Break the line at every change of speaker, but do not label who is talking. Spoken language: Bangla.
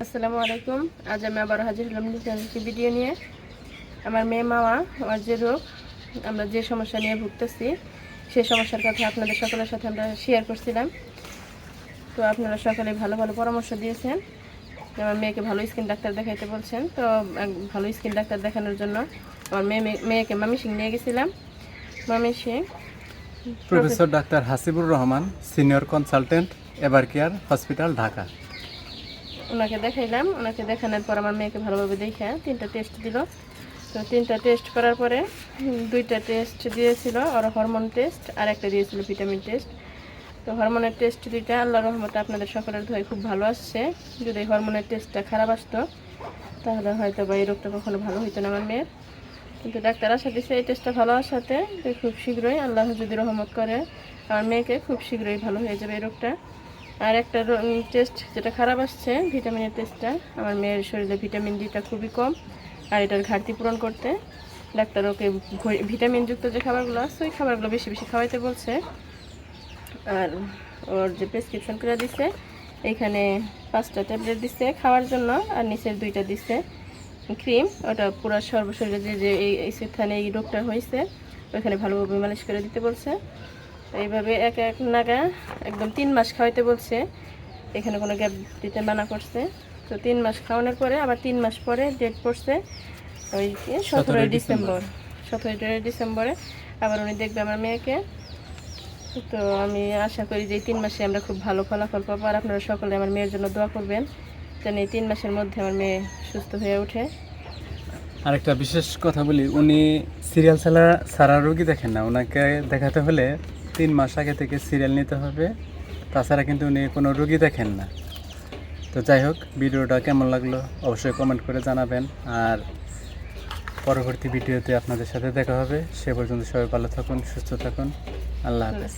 আসসালামু আলাইকুম। আজ আমি আবার হাজির হলাম একটি ভিডিও নিয়ে। আমার মেয়ে মামা, আমার যে রোগ আমরা যে সমস্যা নিয়ে ভুগতেছি, সেই সমস্যার কথা আপনাদের সকলের সাথে আমরা শেয়ার করছিলাম। তো আপনারা সকলে ভালো ভালো পরামর্শ দিয়েছেন। আমার মেয়েকে ভালো স্কিন ডাক্তার দেখাইতে বলছেন। তো ভালো স্কিন ডাক্তার দেখানোর জন্য আমার মেয়ে, মেয়ে- মেয়েকে মামি সিং নিয়ে গেছিলাম। মামি সিং,
professor doctor Hasibur Rahman senior consultant Evercare hospital Dhaka.
ওনাকে দেখাইলাম। ওনাকে দেখানোর পর আমার মেয়েকে ভালোভাবে দেখে তিনটা টেস্ট দিল। তো তিনটা টেস্ট করার পরে দুইটা টেস্ট দিয়েছিল আর হরমোন টেস্ট আর একটা দিয়েছিল ভিটামিন টেস্ট তো হরমোনের টেস্ট দুইটা আল্লাহ রহমতে আপনাদের সকলের ধরে খুব ভালো আসছে। যদি হরমোনের টেস্টটা খারাপ আসতো, তাহলে হয়তো বা এই রোগটা কখনো ভালো হইতো না আমার মেয়ের। কিন্তু ডাক্তার আশা দিচ্ছে এই টেস্টটা ভালো আসাতে খুব শীঘ্রই আল্লাহ যদি রহমত করে, আমার মেয়েকে খুব শীঘ্রই ভালো হয়ে যাবে এই রোগটা। আর একটা টেস্ট যেটা খারাপ আসছে ভিটামিনের টেস্টটা আমার মেয়ের শরীরে ভিটামিন ডিটা খুবই কম, আর এটার ঘাটতি পূরণ করতে ডাক্তার ওকে ভিটামিনযুক্ত যে খাবারগুলো আছে, ওই খাবারগুলো বেশি বেশি খাওয়াইতে বলছে। আর ওর যে প্রেসক্রিপশন করে দিছে এইখানে পাঁচটা ট্যাবলেট দিছে খাওয়ার জন্য, আর নিচের দুইটা দিছে ক্রিম ওটা পুরো সর্বশরীরে যে যে এই স্থানে এই রোগটা হয়েছে ওইখানে ভালোভাবে মালিশ করে দিতে বলছে। এইভাবে এক এক নাগা একদম তিন মাস খাওয়াইতে বলছে। এখানে কোনো গ্যাপ দিতে মানা করছে। তো তিন মাস খাওয়ানোর পরে আবার তিন মাস পরে ডেট পড়ছে ওই সতেরোই ডিসেম্বর। সতেরোই ডিসেম্বরে আবার উনি দেখবে আমার মেয়েকে। তো আমি আশা করি যে তিন মাসে আমরা খুব ভালো ফলাফল পাবো। আর আপনারা সকলে আমার মেয়ের জন্য দোয়া করবেন যেন এই তিন মাসের মধ্যে আমার মেয়ে সুস্থ হয়ে ওঠে।
আরেকটা বিশেষ কথা বলি উনি সিরিয়াল ছাড়া সারা রোগী দেখেন না। ওনাকে দেখাতে হলে তিন মাস আগে থেকে সিরিয়াল নিতে হবে। তাছাড়া কিন্তু উনি কোনো রুগী দেখেন না। তো যাই হোক, ভিডিওটা কেমন লাগল অবশ্যই কমেন্ট করে জানাবেন। আর পরবর্তী ভিডিওতে আপনাদের সাথে দেখা হবে। সে পর্যন্ত সবাই ভালো থাকুন, সুস্থ থাকুন। আল্লাহ হাফেজ।